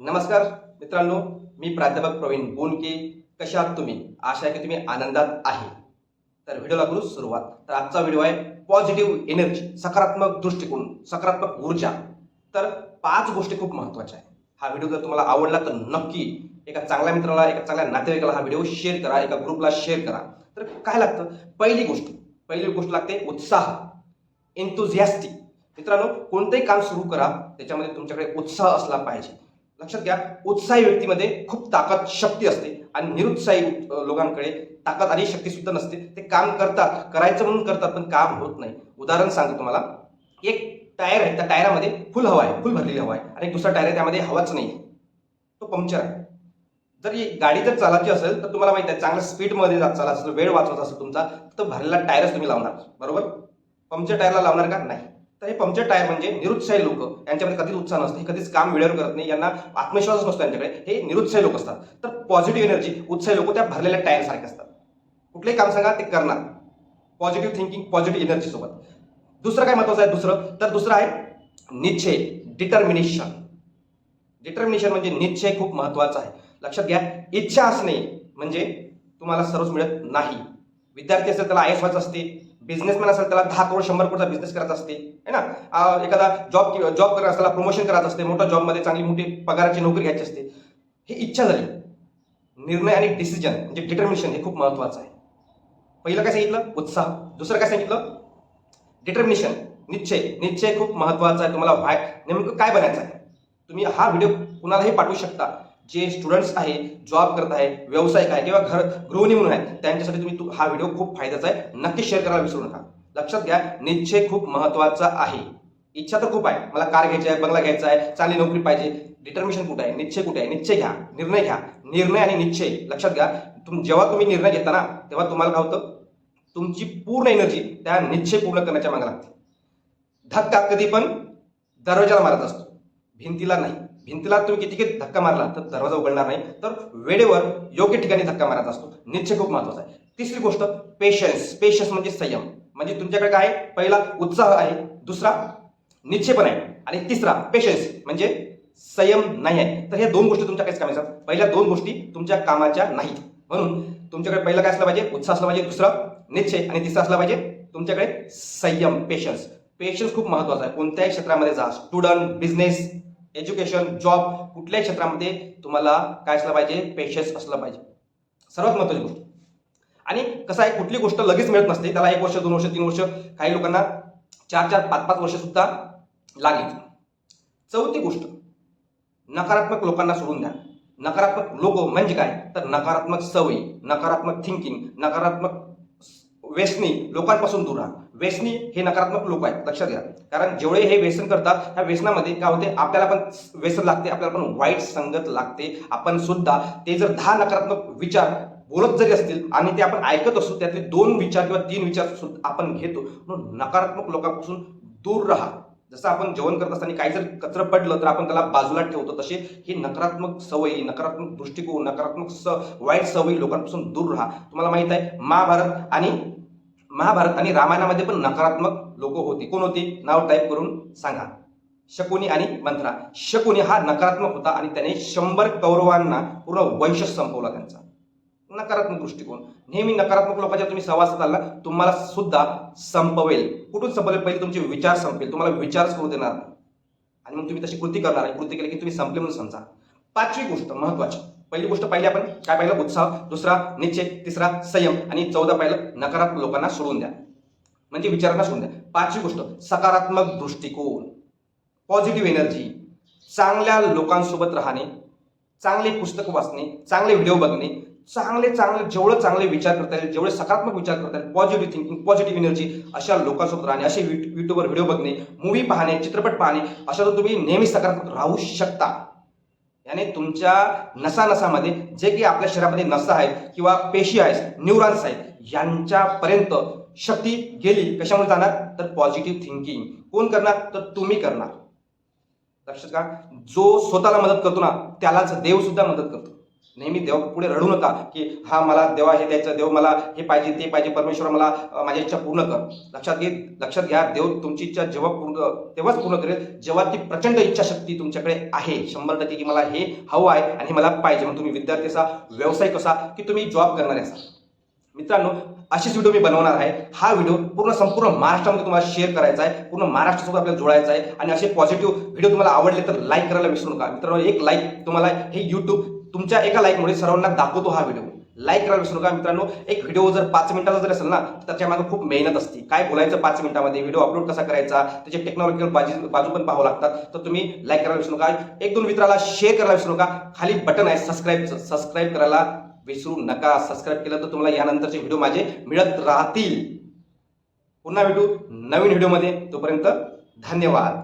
नमस्कार मित्रांनो मी प्राध्यापक प्रवीण बोनके. कशा आहात तुम्ही? आशा आहे की तुम्ही आनंदात आहे. तर व्हिडिओला करू सुरुवात. तर आजचा व्हिडिओ आहे पॉझिटिव्ह एनर्जी सकारात्मक दृष्टिकोन सकारात्मक ऊर्जा. तर पाच गोष्टी खूप महत्त्वाच्या आहेत. हा व्हिडिओ जर तुम्हाला आवडला तर नक्की एका चांगल्या मित्राला एका चांगल्या नातेवाईकाला हा व्हिडिओ शेअर करा एका ग्रुपला शेअर करा. तर काय लागतं? पहिली गोष्ट पहिली गोष्ट लागते उत्साह एन्थुझियास्टिक मित्रांनो कोणतंही काम सुरू करा त्याच्यामध्ये तुमच्याकडे उत्साह असला पाहिजे. लक्षात घ्या उत्साही व्यक्तीमध्ये खूप ताकद शक्ती असते. आणि निरुत्साही लोकांकडे ताकद आणि शक्ती सुद्धा नसते. ते काम करतात करायचं म्हणून करतात पण काम होत नाही. उदाहरण सांगतो तुम्हाला. एक टायर आहे त्या टायरामध्ये फुल हवा आहे फुल भरलेली हवा आहे. आणि दुसरा टायर आहे त्यामध्ये हवाच नाही तो पंक्चर आहे. जर ही गाडी जर चालायची असेल तर तुम्हाला माहिती आहे चांगल्या स्पीडमध्ये जात चालत असेल वेळ वाचवत असेल तुमचा तर भरलेला टायरच तुम्ही लावणार. बरोबर? पंक्चर टायरला लावणार का? नाही. तर हे पंक्चर टायर म्हणजे निरुत्साही लोक. यांच्यामध्ये कधीच उत्साह नसते. हे कधीच काम वेळेवर करत नाही. यांना आत्मविश्वास नसतो यांच्याकडे. हे निरुत्साही लोक असतात. तर पॉझिटिव्ह एनर्जी उत्साही लोक त्या भरलेल्या टायरसारखे असतात. कुठलेही काम सांगा ते करणार. पॉझिटिव्ह थिंकिंग पॉझिटिव्ह एनर्जी सोबत. दुसरं काय महत्वाचं आहे? दुसरं. तर दुसरं आहे निश्चय डिटर्मिनेशन डिटर्मिनेशन म्हणजे निश्चय खूप महत्त्वाचा आहे. लक्षात घ्या इच्छा असणे म्हणजे तुम्हाला सर्वच मिळत नाही. विद्यार्थी असेल त्याला आय एस वाच असते. बिझनेसमॅन असेल त्याला दहा करोड शंभर करोडचा बिझनेस करायचा असते है ना? एखादा जॉब जॉब करत असताना प्रमोशन करायचं असते मोठ्या जॉबमध्ये चांगली मोठी पगाराची नोकरी घ्यायची असते. ही इच्छा झाली. निर्णय आणि डिसिजन म्हणजे डिटर्मिनेशन हे खूप महत्वाचं आहे. पहिलं काय सांगितलं? उत्साह. दुसरं काय सांगितलं? डिटर्मिनेशन निश्चय. निश्चय खूप महत्त्वाचा आहे. तुम्हाला व्हाय नेमकं काय बनायचं आहे? तुम्ही हा व्हिडिओ कुणालाही पाठवू शकता. जे स्टुडंट्स आहे जॉब करत आहे व्यावसायिक आहे किंवा घर गृहिणी म्हणून आहेत त्यांच्यासाठी तुम्ही तू- हा व्हिडिओ खूप फायद्याचा आहे. नक्की शेअर करायला विसरू नका. लक्षात घ्या निश्चय खूप महत्त्वाचा आहे. इच्छा तर खूप आहे. मला कार घ्यायची आहे बंगला घ्यायचा आहे चांगली नोकरी पाहिजे. डिटर्मिनेशन कुठे आहे? निश्चय कुठे आहे? निश्चय घ्या. निर्णय घ्या. निर्णय आणि निश्चय. लक्षात घ्या तुम जेव्हा तुम्ही निर्णय घेता ना तेव्हा तुम्हाला काय होतं? तुमची पूर्ण एनर्जी त्या निश्चय पूर्ण करण्याच्या मागे लागते. धक्का कधी पण दरवाजाला मारत असतो. भिंतीला नाही. भिंतीला तुम्ही किती धक्का मारला तर दरवाजा उघडणार नाही. तर वेळेवर योग्य ठिकाणी धक्का मारायचा असतो. निश्चय खूप महत्त्वाचा आहे. तिसरी गोष्ट पेशन्स पेशन्स म्हणजे संयम. म्हणजे तुमच्याकडे काय आहे? पहिला उत्साह आहे. दुसरा निश्चय पण आहे. आणि तिसरा पेशन्स म्हणजे संयम नाही आहे. तर ह्या दोन गोष्टी तुमच्या काहीच कामाच्या पहिल्या दोन गोष्टी तुमच्या कामाच्या नाहीत. म्हणून तुमच्याकडे पहिलं काय असलं पाहिजे? उत्साह असला पाहिजे. दुसरं निश्चय. आणि तिसरं असला पाहिजे तुमच्याकडे संयम पेशन्स पेशन्स खूप महत्त्वाचा आहे. कोणत्याही क्षेत्रामध्ये जा. स्टुडंट बिझनेस एज्युकेशन जॉब कुठल्याही क्षेत्रामध्ये तुम्हाला काय असलं पाहिजे? पेशन्स असलं पाहिजे. सर्वात महत्वाची गोष्ट. आणि कसं आहे कुठली गोष्ट लगेच मिळत नसते त्याला एक वर्ष दोन वर्ष तीन वर्ष काही लोकांना चार चार पाच पाच वर्ष सुद्धा लागली. चौथी गोष्ट नकारात्मक लोकांना सोडून द्या. नकारात्मक लोक म्हणजे काय? तर नकारात्मक सवयी नकारात्मक थिंकिंग नकारात्मक व्यसनी लोकांपासून दूर राहा. व्यसनी हे नकारात्मक लोक आहेत लक्षात घ्या. कारण जेवढे हे व्यसन करतात त्या व्यसनामध्ये काय होते? आपल्याला पण व्यसन लागते आपल्याला पण वाईट संगत लागते. आपण सुद्धा ते जर दहा नकारात्मक विचार बोलत जरी असतील आणि ते आपण ऐकत असू त्यातले दोन विचार किंवा तीन विचार सुद्धा आपण घेतो म्हणून नकारात्मक लोकांपासून दूर राहा. जसं आपण जेवण करत असताना काही जर कचरं पडलं तर आपण त्याला बाजूला ठेवतो. तसे ही नकारात्मक सवयी नकारात्मक दृष्टिकोन नकारात्मक स वाईट सवयी लोकांपासून दूर राहा. तुम्हाला माहीत आहे महाभारत आणि महाभारत आणि रामायणामध्ये पण नकारात्मक लोक होते. कोण होते? नाव टाईप करून सांगा. शकुनी आणि मंत्रा शकुनी हा नकारात्मक होता आणि त्याने शंभर कौरवांना पूर्ण वंश संपवला त्यांचा. नकारात्मक दृष्टिकोन. नेहमी नकारात्मक लोकांच्या तुम्ही सहवासात आला तुम्हाला सुद्धा संपवेल. कुठून संपवेल? पहिले तुमचे विचार संपेल. तुम्हाला विचारच करू देणार. आणि मग तुम्ही तशी कृती करणार. आहे कृती केली की तुम्ही संपले म्हणून समजा. पाचवी गोष्ट महत्वाची. पहिली गोष्ट पहिली आपण काय पाहिलं? उत्साह. दुसरा निश्चय. तिसरा संयम. आणि चौदा पाहिलं नकारात्मक लोकांना सोडून द्या. म्हणजे विचारांना सोडून द्या. पाचवी गोष्ट सकारात्मक दृष्टिकोन. पॉझिटिव्ह एनर्जी चांगल्या लोकांसोबत राहणे चांगले पुस्तक वाचणे चांगले व्हिडिओ बघणे चांगले चांगले जेवढं चांगले विचार करता येईल जेवढे सकारात्मक विचार करता येईल पॉझिटिव्ह थिंकिंग पॉझिटिव्ह एनर्जी अशा लोकांसोबत राहणे असे युट्यूबवर व्हिडिओ बघणे मूवी पाहणे चित्रपट पाहणे अशातून तुम्ही नेहमी सकारात्मक राहू शकता. याने तुमच्या नसा नसामध्ये जे की आपल्या शरीरामध्ये नसा आहेत किंवा पेशी आहेत न्यूरॉन्स आहेत यांच्यापर्यंत शक्ती गेली. कशामुळे जाणार? तर पॉझिटिव्ह थिंकिंग कोण करणार? तर तुम्ही करणार. लक्षात का जो स्वतःला मदत करतो ना त्यालाच देव सुद्धा मदत करतो. नेहमी देवा पुढे रडू नका की हा मला देवा हे द्यायचं देव मला हे पाहिजे ते पाहिजे परमेश्वर मला माझी इच्छा पूर्ण कर. लक्षात घे लक्षात घ्या देव तुमची इच्छा जेव्हा पूर्ण तेव्हाच पूर्ण करेल जेव्हा ती प्रचंड इच्छाशक्ती तुमच्याकडे आहे. शंभर टक्के की मला हे हवं आहे आणि हे मला पाहिजे. म्हणून तुम्ही विद्यार्थी असा व्यावसायिक असा की तुम्ही जॉब करणारे असा. मित्रांनो अशीच व्हिडिओ मी बनवणार आहे. हा व्हिडिओ पूर्ण संपूर्ण महाराष्ट्रामध्ये तुम्हाला शेअर करायचा आहे. पूर्ण महाराष्ट्रासोबत आपल्याला जोडायचा आहे. आणि असे पॉझिटिव्ह व्हिडिओ तुम्हाला आवडले तर लाईक करायला विसरू नका. मित्रांनो एक लाईक तुम्हाला हे यूट्यूब तुमच्या एका लाईकमुळे सर्वांना दाखवतो हा व्हिडिओ लाईक करायला विसरू नका मित्रांनो. एक व्हिडिओ जर पाच मिनिटाचा जर असेल ना तर त्याच्यामागे खूप मेहनत असते. काय बोलायचं पाच मिनिटामध्ये? व्हिडिओ अपलोड कसा करायचा? त्याचे टेक्नॉलॉजिकल बाजू बाजू पण पाहावं लागतात. तर तुम्ही लाईक करायला विसरू नका. एक दोन मित्राला शेअर करायला विसरू नका. खाली बटन आहे सबस्क्राईबचं सबस्क्राईब करायला विसरू नका. सबस्क्राईब केलं तर तुम्हाला यानंतरचे व्हिडिओ माझे मिळत राहतील. पुन्हा भेटू नवीन व्हिडिओमध्ये तोपर्यंत धन्यवाद.